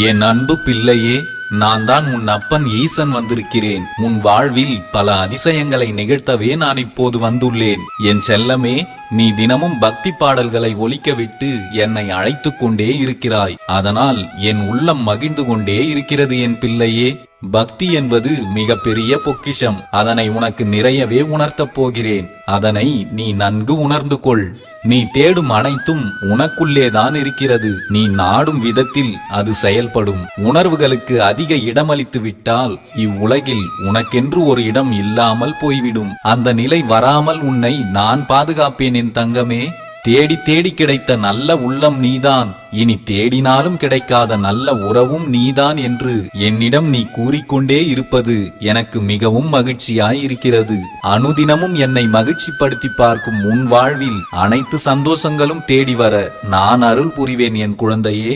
என் அன்பு பிள்ளையே நான் தான் உன் அப்பன் ஈசன் வந்திருக்கிறேன். உன் வாழ்வில் பல அதிசயங்களை நிகழ்த்தவே நான் இப்போது வந்துள்ளேன். என் செல்லமே நீ தினமும் பக்தி பாடல்களை ஒலிக்கவிட்டு என்னை அழைத்து கொண்டே இருக்கிறாய். அதனால் என் உள்ளம் மகிழ்ந்து கொண்டே இருக்கிறது என் பிள்ளையே. பக்தி என்பது மிகப்பெரிய பொக்கிஷம். அதனை உனக்கு நிறையவே உணர்த்தப் போகிறேன். அதனை நீ நன்கு உணர்ந்து கொள். நீ தேடும் அனைத்தும் உனக்குள்ளேதான் இருக்கிறது. நீ நாடும் விதத்தில் அது செயல்படும். உணர்வுகளுக்கு அதிக இடமளித்து விட்டால் இவ்வுலகில் உனக்கென்று ஒரு இடம் இல்லாமல் போய்விடும். அந்த நிலை வராமல் உன்னை நான் பாதுகாப்பேன் என் தங்கமே. தேடி தேடி கிடைத்த நல்ல உள்ளம் நீதான். இனி தேடினாலும் கிடைக்காத நல்ல உறவும் நீதான் என்று என்னிடம் நீ கூறிக்கொண்டே இருப்பது எனக்கு மிகவும் மகிழ்ச்சியாய் இருக்கிறது. அனுதினமும் என்னை மகிழ்ச்சிப்படுத்தி பார்க்கும் உன் வாழ்வில் அனைத்து சந்தோஷங்களும் தேடி வர நான் அருள் புரிவேன் என் குழந்தையே.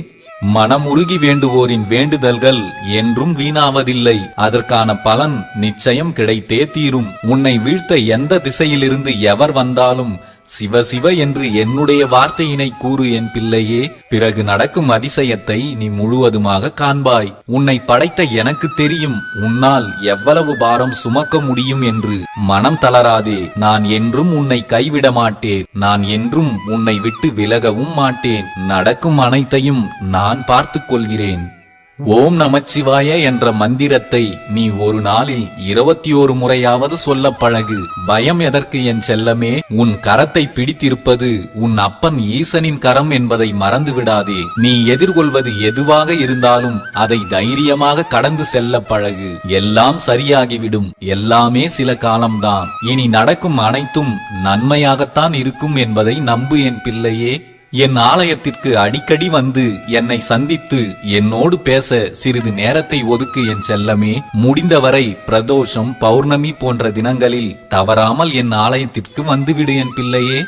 மனமுருகி வேண்டுவோரின் வேண்டுதல்கள் என்றும் வீணாவதில்லை. அதற்கான பலன் நிச்சயம் கிடைத்தே தீரும். உன்னை வீழ்த்த எந்த திசையிலிருந்து எவர் வந்தாலும் சிவ சிவ என்று என்னுடைய வார்த்தையினை கூறு என் பிள்ளையே பிறகு நடக்கும் அதிசயத்தை நீ முழுவதுமாக காண்பாய். உன்னை படைத்த எனக்கு தெரியும் உன்னால் எவ்வளவு பாரம் சுமக்க முடியும் என்று மனம் தளராதே. நான் என்றும் உன்னை கைவிட மாட்டேன் நான் என்றும் உன்னை விட்டு விலகவும் மாட்டேன். நடக்கும் அனைத்தையும் நான் பார்த்துக் கொள்கிறேன். ஓம் நமச்சிவாய என்ற மந்திரத்தை நீ ஒரு நாளில் இருபத்தி ஒரு முறையாவது சொல்ல பழகு. பயம் எதற்கு என் செல்லமே உன் கரத்தை பிடித்திருப்பது உன் அப்பன் ஈசனின் கரம் என்பதை மறந்து விடாதே நீ எதிர்கொள்வது எதுவாக இருந்தாலும் அதை தைரியமாக கடந்து செல்ல பழகு. எல்லாம் சரியாகிவிடும் எல்லாமே சில காலம்தான். இனி நடக்கும் அனைத்தும் நன்மையாகத்தான் இருக்கும் என்பதை நம்பு என் பிள்ளையே. என் ஆலயத்திற்கு அடிக்கடி வந்து என்னை சந்தித்து என்னோடு பேச சிறிது நேரத்தை ஒதுக்கு என் செல்லமே. முடிந்தவரை பிரதோஷம் பௌர்ணமி போன்ற தினங்களில் தவறாமல் என் ஆலயத்திற்கு வந்துவிடு என் பிள்ளையே.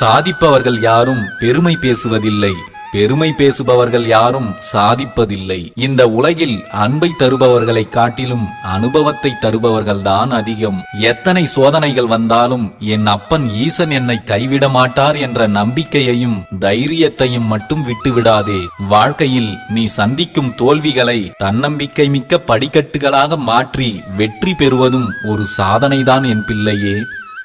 சாதிப்பவர்கள் யாரும் பெருமை பேசுவதில்லை. பெருமை பேசுபவர்கள் யாரும் சாதிப்பதில்லை. இந்த உலகில் அன்பை தருபவர்களை காட்டிலும் அனுபவத்தை தருபவர்கள்தான் அதிகம். எத்தனை சோதனைகள் வந்தாலும் என் அப்பன் ஈசன் என்னை கைவிட மாட்டார் என்ற நம்பிக்கையையும் தைரியத்தையும் மட்டும் விட்டுவிடாதே. வாழ்க்கையில் நீ சந்திக்கும் தோல்விகளை தன்னம்பிக்கை மிக்க படிக்கட்டுகளாக மாற்றி வெற்றி பெறுவதும் ஒரு சாதனைதான் என் பிள்ளையே.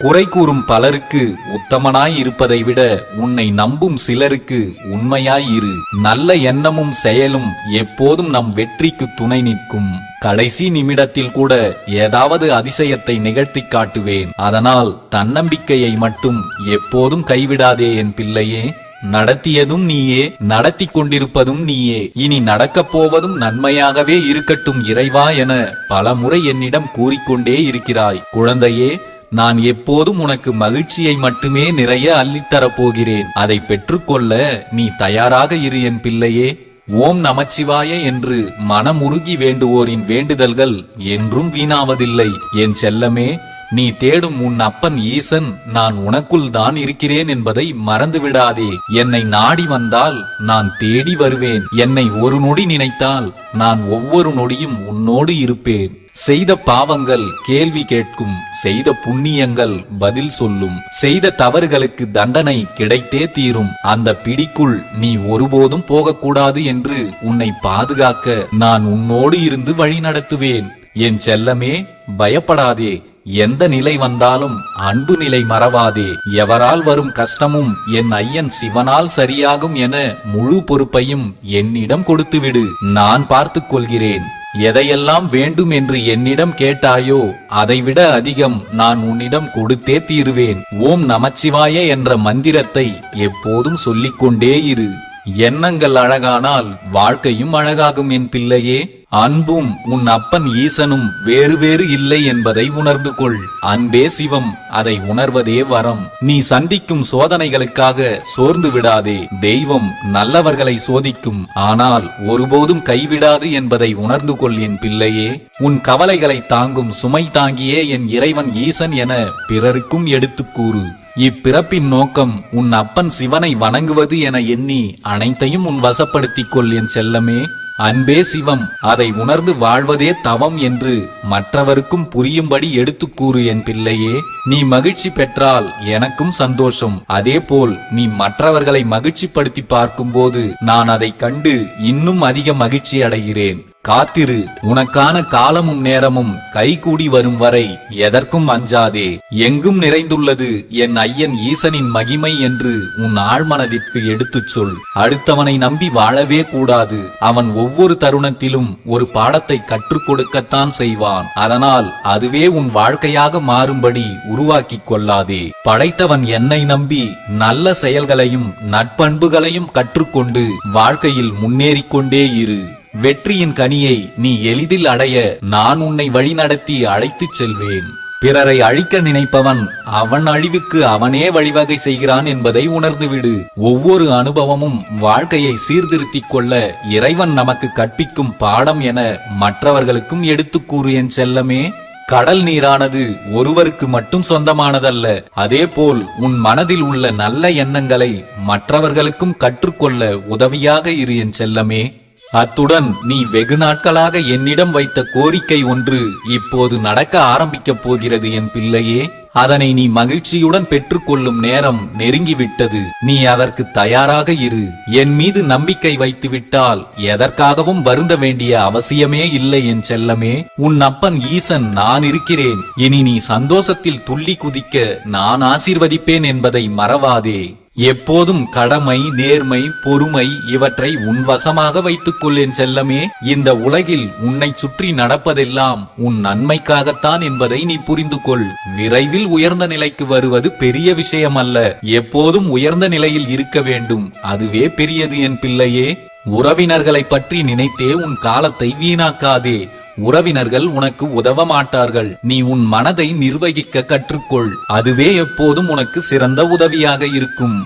குறை கூறும் பலருக்கு உத்தமனாய் இருப்பதை விட உன்னை நம்பும் சிலருக்கு உண்மையாய் இரு நல்ல எண்ணமும் செயலும் எப்போதும் நம் வெற்றிக்கு துணை நிற்கும். கடைசி நிமிடத்தில் கூட ஏதாவது அதிசயத்தை நிகழ்த்தி காட்டுவேன். அதனால் தன்னம்பிக்கையை மட்டும் எப்போதும் கைவிடாதே என் பிள்ளையே. நடத்தியதும் நீயே நடத்தி கொண்டிருப்பதும் நீயே. இனி நடக்கப் போவதும் நன்மையாகவே இருக்கட்டும் இறைவா என பல முறை என்னிடம் கூறிக்கொண்டே இருக்கிறாய். குழந்தையே நான் எப்போதும் உனக்கு மகிழ்ச்சியை மட்டுமே நிறைய அள்ளித்தரப் போகிறேன் அதை பெற்றுக்கொள்ள நீ தயாராக இரு என் பிள்ளையே. ஓம் நமச்சிவாய என்று மனமுருகி வேண்டுவோரின் வேண்டுதல்கள் என்றும் வீணாவதில்லை. என் செல்லமே நீ தேடும் உன் அப்பன் ஈசன் நான் உனக்குள் தான் இருக்கிறேன் என்பதை மறந்து விடாதே என்னை நாடி வந்தால் நான் தேடி வருவேன். என்னை ஒரு நொடி நினைத்தால் நான் ஒவ்வொரு நொடியும் உன்னோடு இருப்பேன். செய்த பாவங்கள் கேள்வி கேட்கும் செய்த புண்ணியங்கள் பதில் சொல்லும் செய்த தவறுகளுக்கு தண்டனை கிடைத்தே தீரும். அந்த பிடிக்குள் நீ ஒருபோதும் போகக்கூடாது என்று உன்னை பாதுகாக்க நான் உன்னோடு இருந்து வழி நடத்துவேன். என் செல்லமே பயப்படாதே. எந்த நிலை வந்தாலும் அன்பு நிலை மறவாதே. எவரால் வரும் கஷ்டமும் என் ஐயன் சிவனால் சரியாகும் என முழு பொறுப்பையும் என்னிடம் கொடுத்துவிடு. நான் பார்த்துக் கொள்கிறேன். எதையெல்லாம் வேண்டும் என்று என்னிடம் கேட்டாயோ அதைவிட அதிகம் நான் உன்னிடம் கொடுத்தே தீருவேன். ஓம் நமச்சிவாய என்ற மந்திரத்தை எப்போதும் சொல்லிக்கொண்டே இரு. எண்ணங்கள் அழகானால் வாழ்க்கையும் அழகாகும் என் பிள்ளையே. அன்பும் உன் அப்பன் ஈசனும் வேறு வேறு இல்லை என்பதை உணர்ந்து கொள். அன்பே சிவம் அதை உணர்வதே வரம். நீ சந்திக்கும் சோதனைகளுக்காக சோர்ந்து விடாதே. தெய்வம் நல்லவர்களை சோதிக்கும். ஆனால் ஒருபோதும் கைவிடாது என்பதை உணர்ந்து கொள் என் பிள்ளையே. உன் கவலைகளை தாங்கும் சுமை தாங்கியே என் இறைவன் ஈசன் என பிறருக்கும் எடுத்துக் கூறு. இப்பிறப்பின் நோக்கம் உன் அப்பன் சிவனை வணங்குவது என எண்ணி அனைத்தையும் உன் வசப்படுத்திக் கொள் என் செல்லமே. அன்பே சிவம் அதை உணர்ந்து வாழ்வதே தவம் என்று மற்றவருக்கும் புரியும்படி எடுத்துக் கூறு என் பிள்ளையே. நீ மகிழ்ச்சி பெற்றால் எனக்கும் சந்தோஷம். அதேபோல் நீ மற்றவர்களை மகிழ்ச்சிப்படுத்தி பார்க்கும்போது நான் அதைக் கண்டு இன்னும் அதிக மகிழ்ச்சி அடைகிறேன் காத்திரு உனக்கான காலமும் நேரமும் கைகூடி வரும் வரை எதற்கும் அஞ்சாதே. எங்கும் நிறைந்துள்ளது என் ஐயன் ஈசனின் மகிமை என்று உன் ஆழ்மனதிற்கு எடுத்துச் சொல். அடுத்தவனை நம்பி வாழவே கூடாது. அவன் ஒவ்வொரு தருணத்திலும் ஒரு பாடத்தை கற்றுக் கொடுக்கத்தான் செய்வான். அதனால் அதுவே உன் வாழ்க்கையாக மாறும்படி உருவாக்கிக் கொள்ளாதே. படைத்தவன் என்னை நம்பி நல்ல செயல்களையும் நட்பண்புகளையும் கற்றுக்கொண்டு வாழ்க்கையில் முன்னேறிக் கொண்டே இரு. வெற்றியின் கனியை நீ எளிதில் அடைய நான் உன்னை வழிநடத்தி அழைத்துச் செல்வேன். பிறரை அழிக்க நினைப்பவன் அவன் அழிவுக்கு அவனே வழிவகை செய்கிறான் என்பதை உணர்ந்துவிடு. ஒவ்வொரு அனுபவமும் வாழ்க்கையை சீர்திருத்திக் கொள்ள இறைவன் நமக்கு கற்பிக்கும் பாடம் என மற்றவர்களுக்கும் எடுத்துக் கூறு என் செல்லமே. கடல் நீரானது ஒருவருக்கு மட்டும் சொந்தமானதல்ல அதேபோல் உன் மனதில் உள்ள நல்ல எண்ணங்களை மற்றவர்களுக்கும் கற்றுக்கொள்ள உதவியாக இரு என் செல்லமே. அத்துடன் நீ வெகு நாட்களாக என்னிடம் வைத்த கோரிக்கை ஒன்று இப்போது நடக்க ஆரம்பிக்கப் போகிறது என் பிள்ளையே. அதனை நீ மகிழ்ச்சியுடன் பெற்றுக்கொள்ளும் நேரம் நெருங்கிவிட்டது. நீ அதற்கு தயாராக இரு. என் மீது நம்பிக்கை வைத்துவிட்டால் எதற்காகவும் வருந்த வேண்டிய அவசியமே இல்லை என் செல்லமே. உன் அப்பன் ஈசன் நான் இருக்கிறேன். இனி நீ சந்தோஷத்தில் துள்ளி குதிக்க நான் ஆசீர்வதிப்பேன் என்பதை மறவாதே. எப்போதும் கடமை நேர்மை பொறுமை இவற்றை உன் வசமாக வைத்துக் கொள்ளேன் செல்லமே. இந்த உலகில் உன்னை சுற்றி நடப்பதெல்லாம் உன் நன்மைக்காகத்தான் என்பதை நீ புரிந்து கொள் விரைவில் உயர்ந்த நிலைக்கு வருவது பெரிய விஷயம் அல்ல எப்போதும் உயர்ந்த நிலையில் இருக்க வேண்டும். அதுவே பெரியது என் பிள்ளையே. உறவினர்களை பற்றி நினைத்தே உன் காலத்தை வீணாக்காதே. உறவினர்கள் உனக்கு உதவ மாட்டார்கள் நீ உன் மனதை நிர்வகிக்க கற்றுக்கொள். அதுவே எப்போதும் உனக்கு சிறந்த உதவியாக இருக்கும்.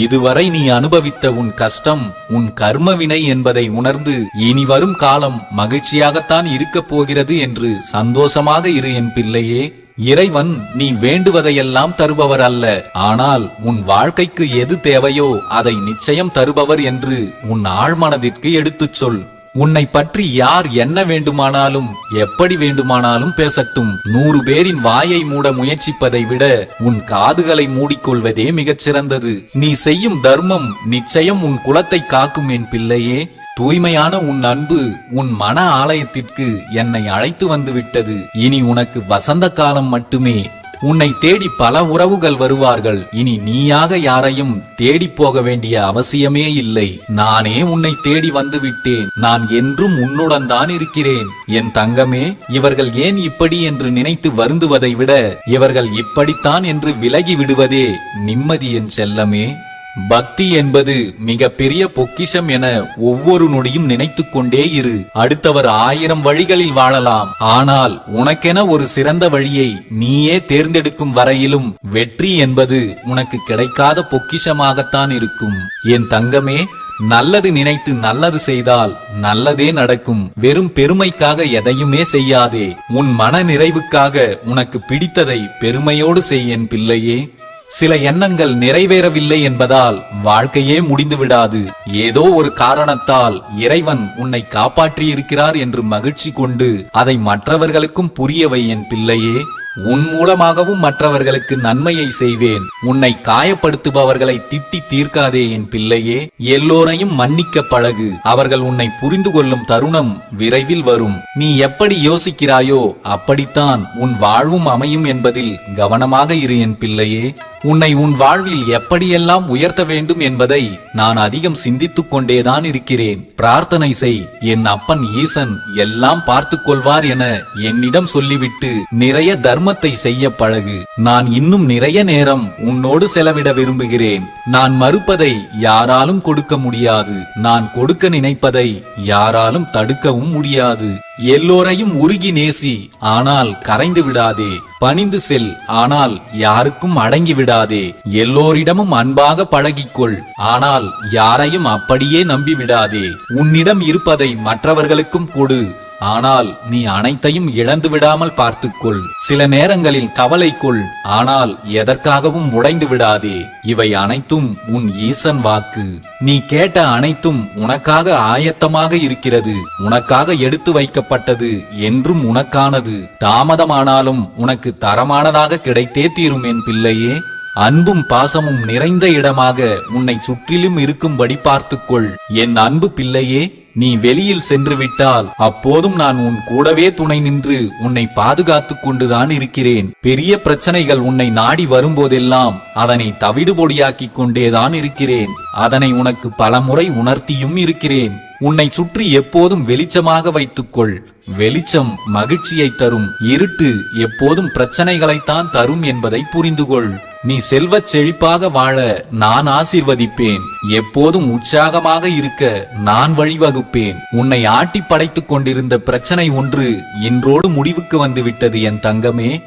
இதுவரை நீ அனுபவித்த உன் கஷ்டம் உன் கர்மவினை என்பதை உணர்ந்து இனி வரும் காலம் மகிழ்ச்சியாகத்தான் இருக்கப் போகிறது என்று சந்தோஷமாக இரு என் பிள்ளையே. இறைவன் நீ வேண்டுவதையெல்லாம் தருபவர் அல்ல. ஆனால் உன் வாழ்க்கைக்கு எது தேவையோ அதை நிச்சயம் தருபவர் என்று உன் ஆழ்மனதிற்கு எடுத்துச் சொல். உன்னை பற்றி யார் என்ன வேண்டுமானாலும் எப்படி வேண்டுமானாலும் பேசட்டும். நூறு பேரின் வாயை மூட முயற்சிப்பதை விட உன் காதுகளை மூடிக்கொள்வதே மிகச்சிறந்தது நீ செய்யும் தர்மம் நிச்சயம் உன் குலத்தை காக்கும் என் பிள்ளையே. தூய்மையான உன் அன்பு உன் மன ஆலயத்திற்கு என்னை அழைத்து வந்து விட்டது இனி உனக்கு வசந்த காலம் மட்டுமே. உன்னை தேடி பல உறவுகள் வருவார்கள். இனி நீயாக யாரையும் தேடி போக வேண்டிய அவசியமே இல்லை. நானே உன்னை தேடி வந்து விட்டேன் நான் என்றும் உன்னுடன் தான் இருக்கிறேன். என் தங்கமே இவர்கள் ஏன் இப்படி என்று நினைத்து வருந்துவதை விட இவர்கள் இப்படித்தான் என்று விலகி விடுவதே நிம்மதி என் செல்லமே. பக்தி என்பது மிக பெரிய பொக்கிஷம் என ஒவ்வொரு நொடியும் நினைத்து கொண்டே இரு. அடுத்தவர் ஆயிரம் வழிகளில் வாழலாம். ஆனால் உனக்கென ஒரு சிறந்த வழியை நீயே தேர்ந்தெடுக்கும் வரையிலும் வெற்றி என்பது உனக்கு கிடைக்காத பொக்கிஷமாகத்தான் இருக்கும். என் தங்கமே நல்லது நினைத்து நல்லது செய்தால் நல்லதே நடக்கும். வெறும் பெருமைக்காக எதையுமே செய்யாதே. உன் மன நிறைவுக்காக உனக்கு பிடித்ததை பெருமையோடு செய் என் பிள்ளையே. சில எண்ணங்கள் நிறைவேறவில்லை என்பதால் வாழ்க்கையே முடிந்து விடாது ஏதோ ஒரு காரணத்தால் இறைவன் உன்னை காப்பாற்றி இருக்கிறார் என்று மகிழ்ச்சி கொண்டு அதை மற்றவர்களுக்கும் புரியவை என் பிள்ளையே. உன் மூலமாகவும் மற்றவர்களுக்கு நன்மையை செய்வேன். உன்னை காயப்படுத்துபவர்களை திட்டி தீர்க்காதே என் பிள்ளையே. எல்லோரையும் மன்னிக்க பழகு. அவர்கள் உன்னை புரிந்து கொள்ளும் தருணம் விரைவில் வரும். நீ எப்படி யோசிக்கிறாயோ அப்படித்தான் உன் வாழ்வும் அமையும் என்பதில் கவனமாக இரு என் பிள்ளையே. உன்னை உன் வாழ்வில் எப்படியெல்லாம் உயர்த்த வேண்டும் என்பதை நான் அதிகம் சிந்தித்துக் கொண்டேதான் இருக்கிறேன். பிரார்த்தனை செய். என் அப்பன் ஈசன் எல்லாம் பார்த்துக் கொள்வார் என என்னிடம் சொல்லிவிட்டு நிறைய தர்மத்தை செய்ய பழகு. நான் இன்னும் நிறைய நேரம் உன்னோடு செலவிட விரும்புகிறேன். நான் மறுப்பதை யாராலும் கொடுக்க முடியாது. நான் கொடுக்க நினைப்பதை யாராலும் தடுக்கவும் முடியாது. எல்லோரையும் உருகி நேசி ஆனால் கரைந்து விடாதே. பணிந்து செல் ஆனால் யாருக்கும் அடங்கி விடாதே. எல்லோரிடமும் அன்பாக பழகிக்கொள் ஆனால் யாரையும் அப்படியே நம்பி விடாதே. உன்னிடம் இருப்பதை மற்றவர்களுக்கும் கொடு. ஆனால் நீ அனைத்தையும் இழந்து விடாமல் பார்த்துக்கொள். சில நேரங்களில் கவலைக்குள் ஆனால் எதற்காகவும் உடைந்து விடாதே. இவை அனைத்தும் உன் ஈசன் வாக்கு. நீ கேட்ட அனைத்தும் உனக்காக ஆயத்தமாக இருக்கிறது. உனக்காக எடுத்து வைக்கப்பட்டது என்றும் உனக்கானது. தாமதமானாலும் உனக்கு தரமானதாக கிடைத்தே தீரும் என் பிள்ளையே. அன்பும் பாசமும் நிறைந்த இடமாக உன்னை சுற்றிலும் இருக்கும்படி பார்த்துக்கொள். என் அன்பு பிள்ளையே நீ வெளியில் சென்று விட்டால் அப்போதும் நான் உன் கூடவே துணை நின்று உன்னை பாதுகாத்துக் கொண்டுதான் இருக்கிறேன். பெரிய பிரச்சனைகள் உன்னை நாடி வரும்போதெல்லாம் அதனை தவிடு பொடியாக்கிக் கொண்டேதான் இருக்கிறேன். அதனை உனக்கு பலமுறை உணர்த்தியும் இருக்கிறேன். உன்னை சுற்றி எப்போதும் வெளிச்சமாக வைத்துக்கொள். வெளிச்சம் மகிழ்ச்சியை தரும். இருட்டு எப்போதும் பிரச்சனைகளைத்தான் தரும் என்பதை புரிந்துகொள். நீ செல்வச் செழிப்பாக வாழ நான் ஆசீர்வதிப்பேன். எப்போதும் உற்சாகமாக இருக்க நான் வழிவகுப்பேன். உன்னை ஆட்டி படைத்துக் கொண்டிருந்த பிரச்சனை ஒன்று இன்றோடு முடிவுக்கு வந்துவிட்டது என் தங்கமே.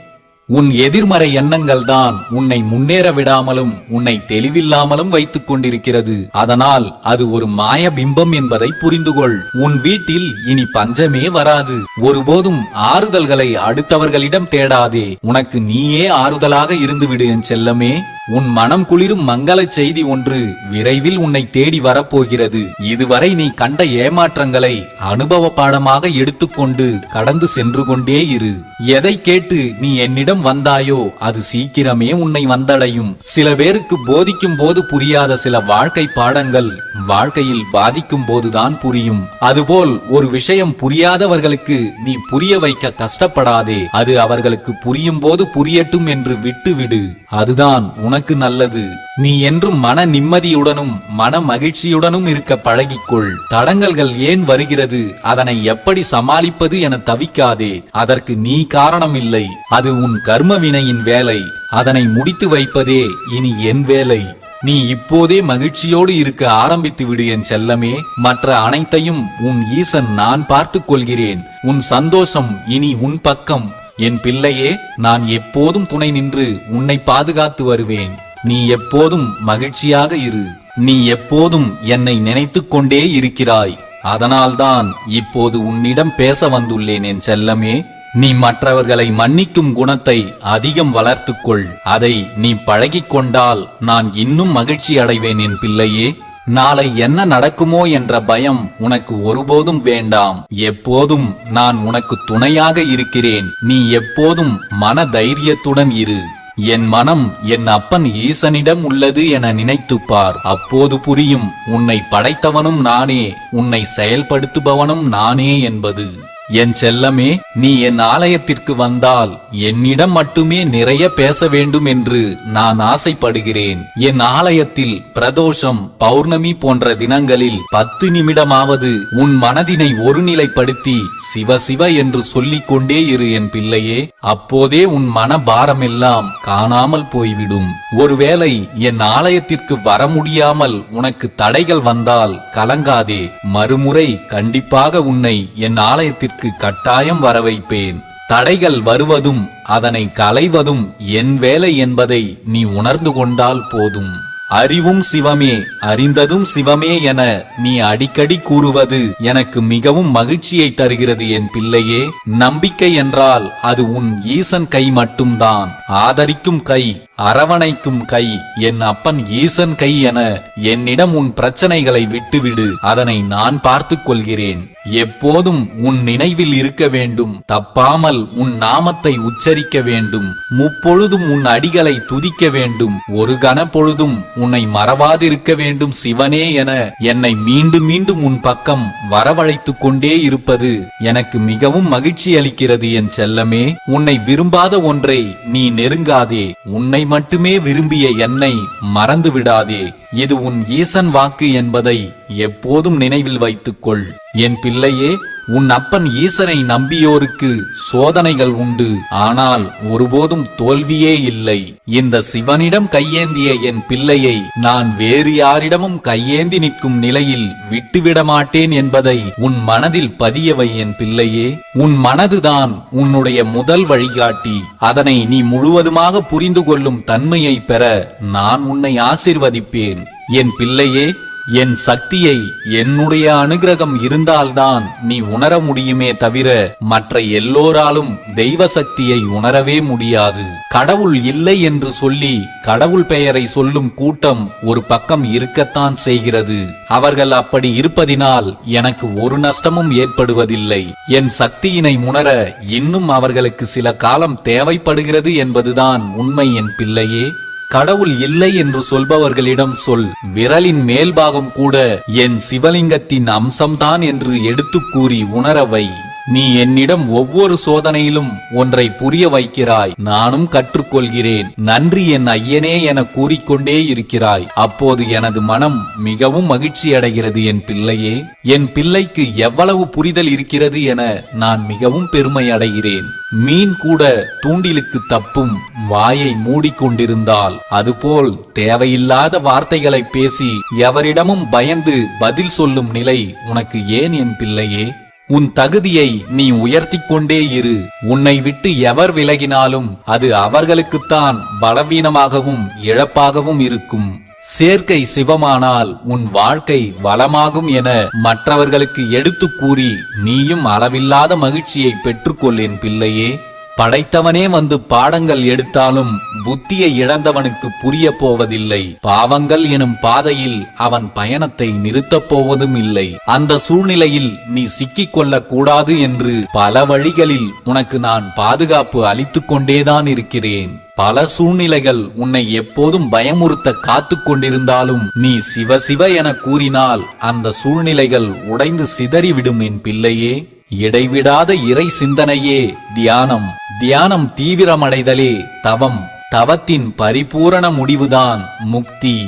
உன் எதிர்மறை எண்ணங்கள் தான் உன்னை முன்னேற விடாமலும் உன்னை தெளிவில்லாமலும் வைத்துக் கொண்டிருக்கிறது. அதனால் அது ஒரு மாய பிம்பம் என்பதை புரிந்துகொள். உன் வீட்டில் இனி பஞ்சமே வராது. ஒருபோதும் ஆறுதல்களை அடுத்தவர்களிடம் தேடாதே. உனக்கு நீயே ஆறுதலாக இருந்துவிடு என் செல்லமே. உன் மனம் குளிரும் மங்கள செய்தி ஒன்று விரைவில் உன்னை தேடி வரப்போகிறது. இதுவரை நீ கண்ட ஏமாற்றங்களை அனுபவ பாடமாக எடுத்துக்கொண்டு கடந்து சென்று கொண்டே இரு. எதை கேட்டு நீ என்னிடம் வந்தாயோ அது சீக்கிரமே உன்னை வந்தடையும். சில பேருக்கு போதிக்கும் போது புரியாத சில வாழ்க்கை பாடங்கள் வாழ்க்கையில் பாதிக்கும் போதுதான் புரியும். அதுபோல் ஒரு விஷயம் புரியாதவர்களுக்கு நீ புரிய வைக்க கஷ்டப்படாதே. அது அவர்களுக்கு புரியும் போது புரியட்டும் என்று விட்டுவிடு. அதுதான் உனக்கு நல்லது. நீ என்றும் மன நிம்மதியுடனும் மன மகிழ்ச்சியுடனும் இருக்க பழகிக்கொள். தடங்கல்கள் ஏன் வருகிறது? அதனை எப்படி சமாளிப்பது என தவிக்காதே. அதற்கு நீ காரணம் இல்லை அது உன் கர்ம வினையின் வேலை. அதனை முடித்து வைப்பதே இனி என் வேலை. நீ இப்போதே மகிழ்ச்சியோடு இருக்க ஆரம்பித்து விடு என் செல்லமே. மற்ற அனைத்தையும் உன் ஈசன் நான் பார்த்துக் கொள்கிறேன். உன் சந்தோஷம் இனி உன் பக்கம். என் பிள்ளையே நான் எப்போதும் துணை நின்று உன்னை பாதுகாத்து வருவேன். நீ எப்போதும் மகிழ்ச்சியாக இரு. நீ எப்போதும் என்னை நினைத்து கொண்டே இருக்கிறாய். அதனால்தான் இப்போது உன்னிடம் பேச வந்துள்ளேன் என் செல்லமே. நீ மற்றவர்களை மன்னிக்கும் குணத்தை அதிகம் வளர்த்துக்கொள். அதை நீ பழகிக் கொண்டால் நான் இன்னும் மகிழ்ச்சி அடைவேன் என் பிள்ளையே. நாளை என்ன நடக்குமோ என்ற பயம் உனக்கு ஒருபோதும் வேண்டாம். எப்போதும் நான் உனக்கு துணையாக இருக்கிறேன். நீ எப்போதும் மன தைரியத்துடன் இரு. என் மனம் என் அப்பன் ஈசனிடம் உள்ளது என நினைத்துப் பார் அப்போது புரியும் உன்னை படைத்தவனும் நானே உன்னை செயல்படுத்துபவனும் நானே என்பது. என் செல்லமே நீ என் ஆலயத்திற்கு வந்தால் என்னிடம் மட்டுமே நிறைய பேச வேண்டும் என்று நான் ஆசைப்படுகிறேன். என் ஆலயத்தில் பிரதோஷம் பௌர்ணமி போன்ற தினங்களில் பத்து நிமிடமாவது உன் மனதினை ஒருநிலைப்படுத்தி சிவ சிவ என்று சொல்லிக் கொண்டே இரு என் பிள்ளையே. அப்போதே உன் மன பாரமெல்லாம் காணாமல் போய்விடும். ஒருவேளை என் ஆலயத்திற்கு வர முடியாமல் உனக்கு தடைகள் வந்தால் கலங்காதே. மறுமுறை கண்டிப்பாக உன்னை என் ஆலயத்திற்கு கட்டாயம் வர வைப்பேன் தடைகள் வருவதும் அதனை களைவதும் என் வேலை என்பதை நீ உணர்ந்து கொண்டால் போதும். அறிவும் சிவமே அறிந்ததும் சிவமே என நீ அடிக்கடி கூறுவது எனக்கு மிகவும் மகிழ்ச்சியை தருகிறது என் பிள்ளையே. நம்பிக்கை என்றால் அது உன் ஈசன் கை மட்டும்தான். ஆதரிக்கும் கை அரவணைக்கும் கை என் அப்பன் ஈசன் கை என என்னிடம் உன் பிரச்சனைகளை விட்டுவிடு. அதனை நான் பார்த்துக் கொள்கிறேன். எப்போதும் உன் நினைவில் இருக்க வேண்டும். தப்பாமல் உன் நாமத்தை உச்சரிக்க வேண்டும். முப்பொழுதும் உன் அடிகளை துதிக்க வேண்டும். ஒரு கணப்பொழுதும் உன்னை மறவாதிருக்க வேண்டும் சிவனே என என்னை மீண்டும் மீண்டும் உன் பக்கம் வரவழைத்துக் கொண்டே இருப்பது எனக்கு மிகவும் மகிழ்ச்சி அளிக்கிறது என் செல்லமே. உன்னை விரும்பாத ஒன்றை நீ நெருங்காதே. உன்னை மட்டுமே விரும்பிய என்னை மறந்து விடாதே இது உன் ஈசன் வாக்கு என்பதை எப்போதும் நினைவில் வைத்துக்கொள். என் பிள்ளையே உன் அப்பன் ஈசனை நம்பியோருக்கு சோதனைகள் உண்டு. ஆனால் ஒருபோதும் தோல்வியே இல்லை. இந்த சிவனிடம் கையேந்திய என் பிள்ளையை நான் வேறு யாரிடமும் கையேந்தி நிற்கும் நிலையில் விட்டுவிட மாட்டேன் என்பதை உன் மனதில் பதியவை என் பிள்ளையே. உன் மனதுதான் உன்னுடைய முதல் வழிகாட்டி. அதனை நீ முழுவதுமாக புரிந்து கொள்ளும் தன்மையை பெற நான் உன்னை ஆசிர்வதிப்பேன். என் பிள்ளையே என் சக்தியை என்னுடைய அனுகிரகம் இருந்தால்தான் நீ உணர முடியுமே தவிர மற்ற எல்லோராலும் தெய்வ சக்தியை உணரவே முடியாது. கடவுள் இல்லை என்று சொல்லி கடவுள் பெயரை சொல்லும் கூட்டம் ஒரு பக்கம் இருக்கத்தான் செய்கிறது. அவர்கள் அப்படி இருப்பதினால் எனக்கு ஒரு நஷ்டமும் ஏற்படுவதில்லை. என் சக்தியினை உணர இன்னும் அவர்களுக்கு சில காலம் தேவைப்படுகிறது என்பதுதான் உண்மை என் பிள்ளையே. கடவுள் இல்லை என்று சொல்பவர்களிடம் சொல் விரலின் மேல்பாகம் கூட என் சிவலிங்கத்தின் அம்சம்தான் என்று எடுத்துக் கூறி உணரவை. நீ என்னிடம் ஒவ்வொரு சோதனையிலும் ஒன்றை புரிய வைக்கிறாய். நானும் கற்றுக்கொள்கிறேன். நன்றி என் ஐயனே என கூறிக்கொண்டே இருக்கிறாய். அப்போது எனது மனம் மிகவும் மகிழ்ச்சி அடைகிறது. என் பிள்ளையே என் பிள்ளைக்கு எவ்வளவு புரிதல் இருக்கிறது என நான் மிகவும் பெருமை அடைகிறேன். மீன் கூட தூண்டிலுக்கு தப்பும் வாயை மூடிக்கொண்டிருந்தால் அதுபோல் தேவையில்லாத வார்த்தைகளை பேசி எவரிடமும் பயந்து பதில் சொல்லும் நிலை உனக்கு ஏன் என் பிள்ளையே? உன் தகுதியை நீ உயர்த்திக் கொண்டே இரு. உன்னை விட்டு எவர் விலகினாலும் அது அவர்களுக்குத்தான் பலவீனமாகவும் இழப்பாகவும் இருக்கும். சேர்க்கை சிவமானால் உன் வாழ்க்கை வளமாகும் என மற்றவர்களுக்கு எடுத்து கூறி நீயும் அளவில்லாத மகிழ்ச்சியை பெற்றுக்கொள்ளேன் பிள்ளையே. படைத்தவனே வந்து பாடங்கள் எடுத்தாலும் புத்தியை இழந்தவனுக்கு புரிய போவதில்லை. பாவங்கள் எனும் பாதையில் அவன் பயணத்தை நிறுத்தப் போவதும் இல்லை. அந்த சூழ்நிலையில் நீ சிக்கிக் கொள்ளக் கூடாது என்று பல வழிகளில் உனக்கு நான் பாதுகாப்பு அளித்துக் கொண்டேதான் இருக்கிறேன். பல சூழ்நிலைகள் உன்னை எப்போதும் பயமுறுத்த காத்து கொண்டிருந்தாலும் நீ சிவ சிவ என கூறினால் அந்த சூழ்நிலைகள் உடைந்து சிதறிவிடும் என் பிள்ளையே. இடைவிடாத இறை சிந்தனையே தியானம். தியானம் தீவிரமடைதலே தவம். தவத்தின் பரிபூரண முடிவுதான் முக்தி.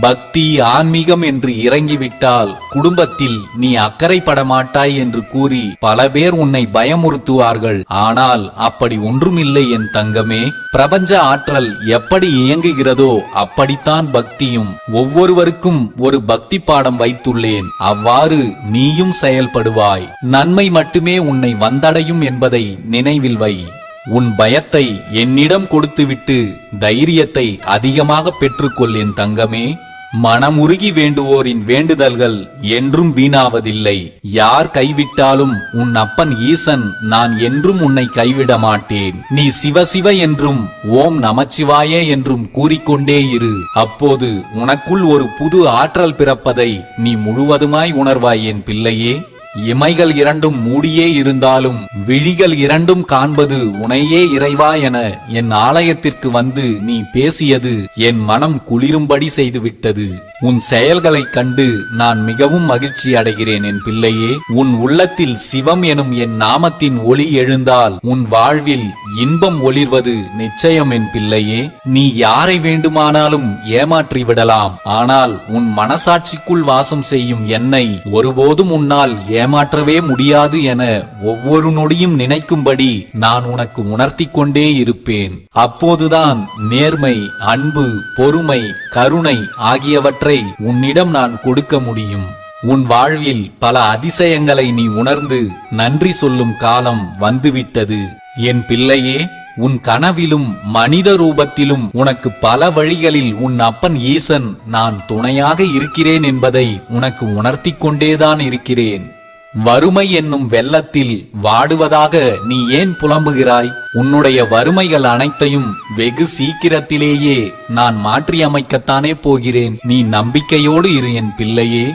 பக்தி ஆன்மீகம் என்று இறங்கிவிட்டால் குடும்பத்தில் நீ அக்கறைப்பட மாட்டாய் என்று கூறி பல பேர் உன்னை பயமுறுத்துவார்கள். ஆனால் அப்படி ஒன்றுமில்லை என் தங்கமே. பிரபஞ்ச ஆற்றல் எப்படி இயங்குகிறதோ அப்படித்தான் பக்தியும். ஒவ்வொருவருக்கும் ஒரு பக்தி பாடம் வைத்துள்ளேன். அவ்வாறு நீயும் செயல்படுவாய். நன்மை மட்டுமே உன்னை வந்தடையும் என்பதை நினைவில் வை. உன் பயத்தை என்னிடம் கொடுத்துவிட்டு தைரியத்தை அதிகமாக பெற்றுக்கொள் என் தங்கமே. மனமுருகி வேண்டுவோரின் வேண்டுதல்கள் என்றும் வீணாவதில்லை. யார் கைவிட்டாலும் உன் அப்பன் ஈசன் நான் என்றும் உன்னை கைவிட மாட்டேன். நீ சிவ சிவ என்றும் ஓம் நமச்சிவாய என்றும் கூறிக்கொண்டே இரு. அப்போது உனக்குள் ஒரு புது ஆற்றல் பிறப்பதை நீ முழுவதுமாய் உணர்வாய் என் பிள்ளையே. இமைகள் இரண்டும் மூடியே இருந்தாலும் விழிகள் இரண்டும் காண்பது உனையே இறைவா என என் ஆலயத்திற்கு வந்து நீ பேசியது என் மனம் குளிரும்படி செய்துவிட்டது. உன் செயல்களைக் கண்டு நான் மிகவும் மகிழ்ச்சி அடைகிறேன் என் பிள்ளையே. உன் உள்ளத்தில் சிவம் எனும் என் நாமத்தின் ஒளி எழுந்தால் உன் வாழ்வில் இன்பம் ஒளிர்வது நிச்சயம் என் பிள்ளையே. நீ யாரை வேண்டுமானாலும் ஏமாற்றி விடலாம். ஆனால் உன் மனசாட்சிக்குள் வாசம் செய்யும் என்னை ஒருபோதும் உன்னால் ஏமாற்றவே முடியாது என ஒவ்வொரு நொடியும் நினைக்கும்படி நான் உனக்கு உணர்த்தி கொண்டே இருப்பேன். அப்போதுதான் நேர்மை அன்பு பொறுமை கருணை ஆகியவற்றை உன்னிடம் நான் கொடுக்க முடியும். உன் வாழ்வில் பல அதிசயங்களை நீ உணர்ந்து நன்றி சொல்லும் காலம் வந்துவிட்டது. என் பிள்ளையே உன் கனவிலும் மனித ரூபத்திலும் உனக்கு பல வழிகளில் உன் அப்பன் ஈசன் நான் துணையாக இருக்கிறேன் என்பதை உனக்கு உணர்த்திக் கொண்டேதான் இருக்கிறேன். வறுமை என்னும் வெள்ளத்தில் வாடுவதாக நீ ஏன் புலம்புகிறாய்? உன்னுடைய வறுமைகள் அனைத்தையும் வெகு சீக்கிரத்திலேயே நான் மாற்றியமைக்கத்தானே போகிறேன். நீ நம்பிக்கையோடு இரு என் பிள்ளையே.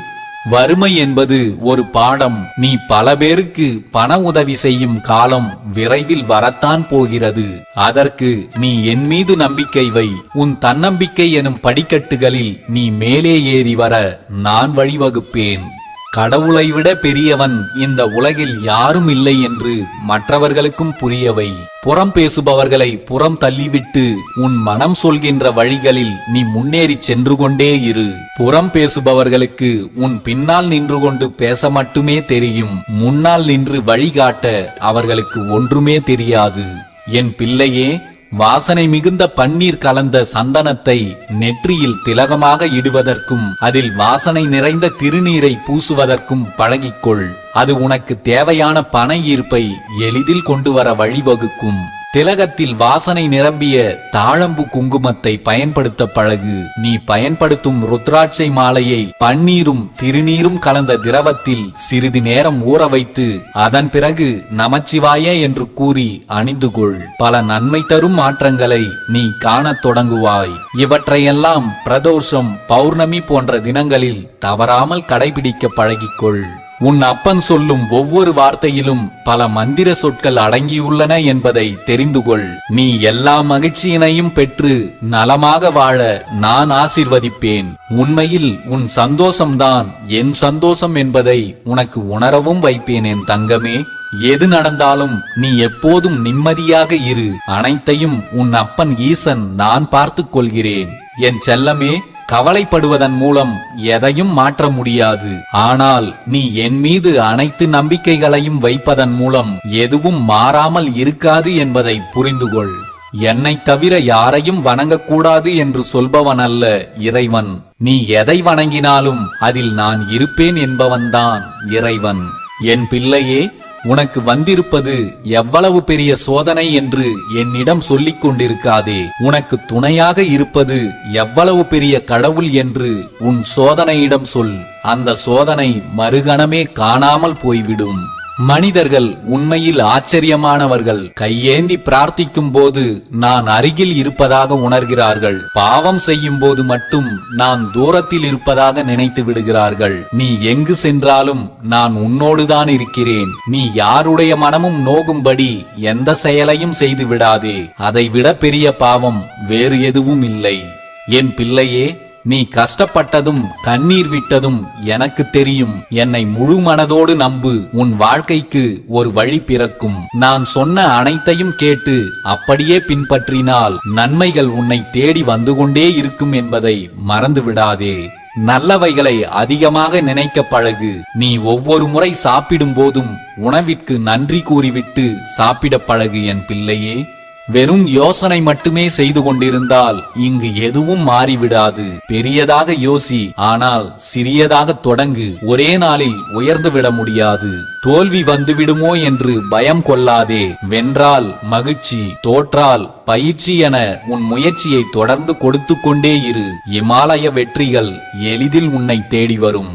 வறுமை என்பது ஒரு பாடம். நீ பல பேருக்கு பண உதவி செய்யும் காலம் விரைவில் வரத்தான் போகிறது. அதற்கு நீ என் மீது நம்பிக்கை வை. உன் தன்னம்பிக்கை எனும் படிக்கட்டுகளில் நீ மேலே ஏறி வர நான் வழிவகுப்பேன். கடவுளை விட பெரியவன் இந்த உலகில் யாரும் இல்லை என்று மற்றவர்களுக்கும் புரியவை. புறம் பேசுபவர்களை புறம் தள்ளிவிட்டு உன் மனம் சொல்கின்ற வழிகளில் நீ முன்னேறி சென்று கொண்டே இரு. புறம் பேசுபவர்களுக்கு உன் பின்னால் நின்று கொண்டு பேச மட்டுமே தெரியும். முன்னால் நின்று வழிகாட்ட அவர்களுக்கு ஒன்றுமே தெரியாது. என் பிள்ளையே வாசனை மிகுந்த பன்னீர் கலந்த சந்தனத்தை நெற்றியில் திலகமாக இடுவதற்கும் அதில் வாசனை நிறைந்த திருநீரை பூசுவதற்கும் பழகிக்கொள். அது உனக்கு தேவையான பண ஈர்ப்பை எளிதில் கொண்டு வர வழிவகுக்கும். திலகத்தில் வாசனை நிரம்பிய தாழம்பு குங்குமத்தை பயன்படுத்த பழகு. நீ பயன்படுத்தும் ருத்ராட்சை மாலையை பன்னீரும் திருநீரும் கலந்த திரவத்தில் சிறிது நேரம் ஊற வைத்து அதன் பிறகு நமச்சிவாய என்று கூறி அணிந்து கொள். பல நன்மை தரும் மாற்றங்களை நீ காணத் தொடங்குவாய். இவற்றையெல்லாம் பிரதோஷம் பௌர்ணமி போன்ற தினங்களில் தவறாமல் கடைபிடிக்க பழகிக்கொள். உன் அப்பன் சொல்லும் ஒவ்வொரு வார்த்தையிலும் பல மந்திர சொற்கள் அடங்கியுள்ளன என்பதை தெரிந்து கொள். நீ எல்லா மகிழ்ச்சியினையும் பெற்று நலமாக வாழ நான் ஆசிர்வதிப்பேன். உண்மையில் உன் சந்தோஷம்தான் என் சந்தோஷம் என்பதை உனக்கு உணரவும் வைப்பேன் என் தங்கமே. எது நடந்தாலும் நீ எப்போதும் நிம்மதியாக இரு. அனைத்தையும் உன் அப்பன் ஈசன் நான் பார்த்து கொள்கிறேன். என் செல்லமே கவலைப்படுவதன் மூலம் எதையும் மாற்ற முடியாது. ஆனால் நீ என் மீது அனைத்து நம்பிக்கைகளையும் வைப்பதன் மூலம் எதுவும் மாறாமல் இருக்காது என்பதை புரிந்துகொள். என்னை தவிர யாரையும் வணங்கக்கூடாது என்று சொல்பவன் அல்ல இறைவன். நீ எதை வணங்கினாலும் அதில் நான் இருப்பேன் என்பவன்தான் இறைவன். என் பிள்ளையே உனக்கு வந்திருப்பது எவ்வளவு பெரிய சோதனை என்று என்னிடம் சொல்லிக் கொண்டிருக்காதே. உனக்கு துணையாக இருப்பது எவ்வளவு பெரிய கடவுள் என்று உன் சோதனையிடம் சொல். அந்த சோதனை மறுகணமே காணாமல் போய்விடும். மனிதர்கள் உண்மையில் ஆச்சரியமானவர்கள். கையேந்தி பிரார்த்திக்கும் போது நான் அருகில் இருப்பதாக உணர்கிறார்கள். பாவம் செய்யும் போது மட்டும் நான் தூரத்தில் இருப்பதாக நினைத்து விடுகிறார்கள். நீ எங்கு சென்றாலும் நான் உன்னோடுதான் இருக்கிறேன். நீ யாருடைய மனமும் நோகும்படி எந்த செயலையும் செய்து விடாதே அதைவிட பெரிய பாவம் வேறு எதுவும் இல்லை. என் பிள்ளையே நீ கஷ்டப்பட்டதும் கண்ணீர் விட்டதும் எனக்கு தெரியும். என்னை முழு மனதோடு நம்பு. உன் வாழ்க்கைக்கு ஒரு வழி பிறக்கும். நான் சொன்ன அனைத்தையும் கேட்டு அப்படியே பின்பற்றினால் நன்மைகள் உன்னை தேடி வந்து கொண்டே இருக்கும் என்பதை மறந்து விடாதே நல்லவைகளை அதிகமாக நினைக்க பழகு. நீ ஒவ்வொரு முறை சாப்பிடும் போதும் உணவிற்கு நன்றி கூறிவிட்டு சாப்பிட பழகு என் பிள்ளையே. வெறும் யோசனை மட்டுமே செய்து கொண்டிருந்தால் இங்கு எதுவும் மாறிவிடாது. பெரியதாக யோசி ஆனால் சிறியதாக தொடங்கு. ஒரே நாளில் உயர்ந்து விட முடியாது. தோல்வி வந்துவிடுமோ என்று பயம் கொள்ளாதே. வென்றால் மகிழ்ச்சி தோற்றால் பயிற்சி என உன் முயற்சியை தொடர்ந்து கொடுத்து கொண்டே இரு. இமாலய வெற்றிகள் எளிதில் உன்னை தேடி வரும்.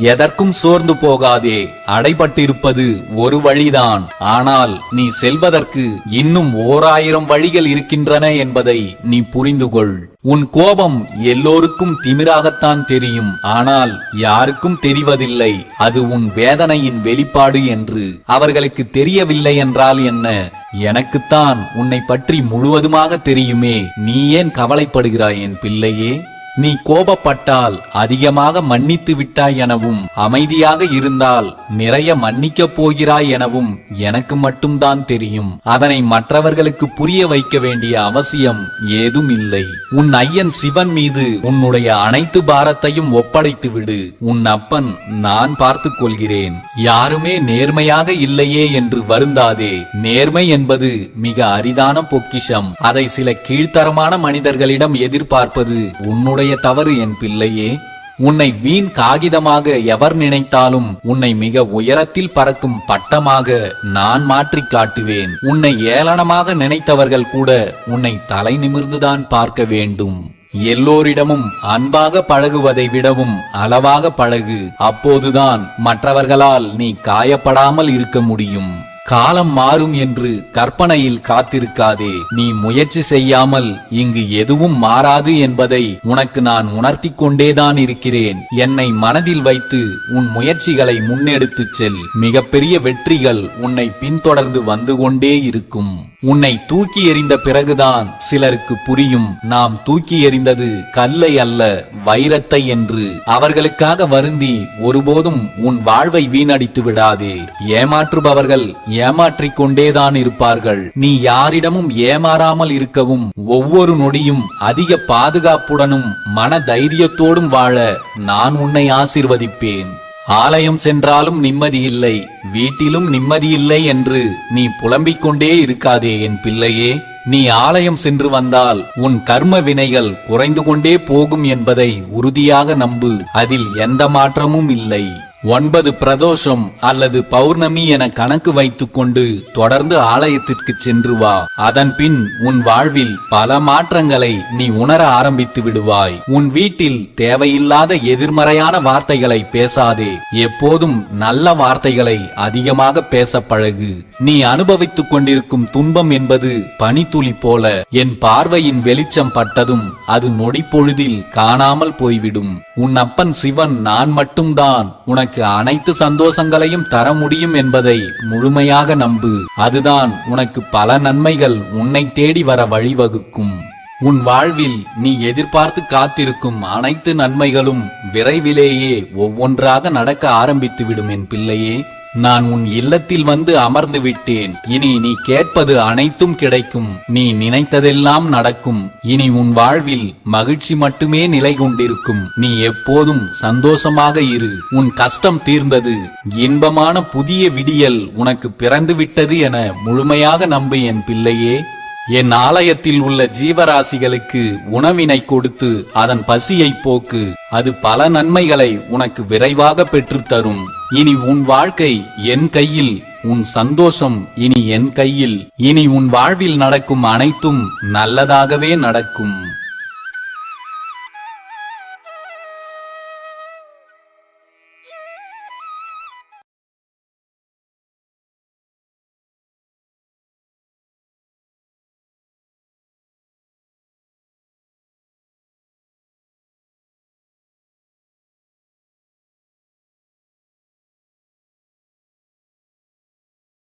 எதற்கும் சோர்ந்து போகாதே. அடைபட்டிருப்பது ஒரு வழிதான். ஆனால் நீ செல்வதற்கு இன்னும் ஓராயிரம் வழிகள் இருக்கின்றன என்பதை நீ புரிந்து கொள் உன் கோபம் எல்லோருக்கும் திமிராகத்தான் தெரியும். ஆனால் யாருக்கும் தெரிவதில்லை. அது உன் வேதனையின் வெளிப்பாடு என்று அவர்களுக்கு தெரியவில்லை என்றால் என்ன? எனக்குத்தான் உன்னை பற்றி முழுவதுமாக தெரியுமே. நீ ஏன் கவலைப்படுகிறாய் என் பிள்ளையே? நீ கோபப்பட்டால் அதிகமாக மன்னித்து விட்டாய் எனவும் அமைதியாக இருந்தால் நிறைய மன்னிக்கப் போகிறாய் எனவும் எனக்கு மட்டும்தான் தெரியும். அதனை மற்றவர்களுக்கு புரிய வைக்க வேண்டிய அவசியம் ஏதும் இல்லை. உன் ஐயன் சிவன் மீது உன்னுடைய அனைத்து பாரத்தையும் ஒப்படைத்து விடு. உன் அப்பன் நான் பார்த்து கொள்கிறேன். யாருமே நேர்மையாக இல்லையே என்று வருந்தாதே. நேர்மை என்பது மிக அரிதான பொக்கிஷம். அதை சில கீழ்த்தரமான மனிதர்களிடம் எதிர்பார்ப்பது உன்னுடைய தவறு என் பிள்ளையே. உன்னை வீண் காகிதமாக எவர் நினைத்தாலும் உன்னை மிக உயரத்தில் பறக்கும் பட்டமாக நான் மாற்றி காட்டுவேன். உன்னை ஏளனமாக நினைத்தவர்கள் கூட உன்னை தலை நிமிர்ந்துதான் பார்க்க வேண்டும். எல்லோரிடமும் அன்பாக பழகுவதை விடவும் அளவாக பழகு. அப்போதுதான் மற்றவர்களால் நீ காயப்படாமல் இருக்க முடியும். காலம் மாறும் என்று கற்பனையில் காத்திருக்காதே. நீ முயற்சி செய்யாமல் இங்கு எதுவும் மாறாது என்பதை உனக்கு நான் உணர்த்தி கொண்டேதான் இருக்கிறேன். என்னை மனதில் வைத்து உன் முயற்சிகளை முன்னெடுத்துச் செல். மிகப்பெரிய வெற்றிகள் உன்னை பின்தொடர்ந்து வந்து கொண்டே இருக்கும். உன்னை தூக்கி எறிந்த பிறகுதான் சிலருக்கு புரியும். நாம் தூக்கி எறிந்தது கல்லை அல்ல வைரத்தை என்று. அவர்களுக்காக வருந்தி ஒருபோதும் உன் வாழ்வை வீணடித்து விடாதே. ஏமாற்றுபவர்கள் ஏமாற்றிக் கொண்டேதான் இருப்பார்கள். நீ யாரிடமும் ஏமாறாமல் இருக்கவும் ஒவ்வொரு நொடியும் அதிக பாதுகாப்புடனும் மன தைரியத்தோடும் வாழ நான் உன்னை ஆசிர்வதிப்பேன். ஆலயம் சென்றாலும் நிம்மதியில்லை வீட்டிலும் நிம்மதியில்லை என்று நீ புலம்பிக் கொண்டே இருக்காதே என் பிள்ளையே. நீ ஆலயம் சென்று வந்தால் உன் கர்ம வினைகள் குறைந்து கொண்டே போகும் என்பதை உறுதியாக நம்பு. அதில் எந்த மாற்றமும் இல்லை. ஒன்பது பிரதோஷம் அல்லது பௌர்ணமி என கணக்கு வைத்துக்கொண்டு தொடர்ந்து ஆலயத்திற்கு சென்று வா. அதன் பின் உன் வாழ்வில் பல மாற்றங்களை நீ உணர ஆரம்பித்து விடுவாய். உன் வீட்டில் தேவையில்லாத எதிர்மறையான வார்த்தைகளை பேசாதே. எப்போதும் நல்ல வார்த்தைகளை அதிகமாக பேச பழகு. நீ அனுபவித்துக் கொண்டிருக்கும் துன்பம் என்பது பனித்துளி போல. என் பார்வையின் வெளிச்சம் பட்டதும் அது நொடிப்பொழுதில் காணாமல் போய்விடும். உன் அப்பன் சிவன் நான் மட்டும்தான். உனக்கு அனைத்து சந்தோஷங்களையும் தர முடியும் என்பதை முழுமையாக நம்பு. அதுதான் உனக்கு பல நன்மைகள் உன்னை தேடி வர வழிவகுக்கும். உன் வாழ்வில் நீ எதிர்பார்த்து காத்திருக்கும் அனைத்து நன்மைகளும் விரைவிலேயே ஒவ்வொன்றாக நடக்க ஆரம்பித்துவிடும் என் பிள்ளையே. நான் உன் இல்லத்தில் வந்து அமர்ந்து விட்டேன். இனி நீ கேட்பது அனைத்தும் கிடைக்கும். நீ நினைத்ததெல்லாம் நடக்கும். இனி உன் வாழ்வில் மகிழ்ச்சி மட்டுமே நிலை கொண்டிருக்கும். நீ எப்போதும் சந்தோஷமாக இரு. உன் கஷ்டம் தீர்ந்தது. இன்பமான புதிய விடியல் உனக்கு பிறந்து விட்டது என முழுமையாக நம்பு என் பிள்ளையே. என் ஆலயத்தில் உள்ள ஜீவராசிகளுக்கு உணவினை கொடுத்து அதன் பசியை போக்கு. அது பல நன்மைகளை உனக்கு விரைவாக பெற்றுத்தரும் இனி உன் வாழ்க்கை என் கையில் உன் சந்தோஷம் இனி என் கையில். இனி உன் வாழ்வில் நடக்கும் அனைத்தும் நல்லதாகவே நடக்கும்.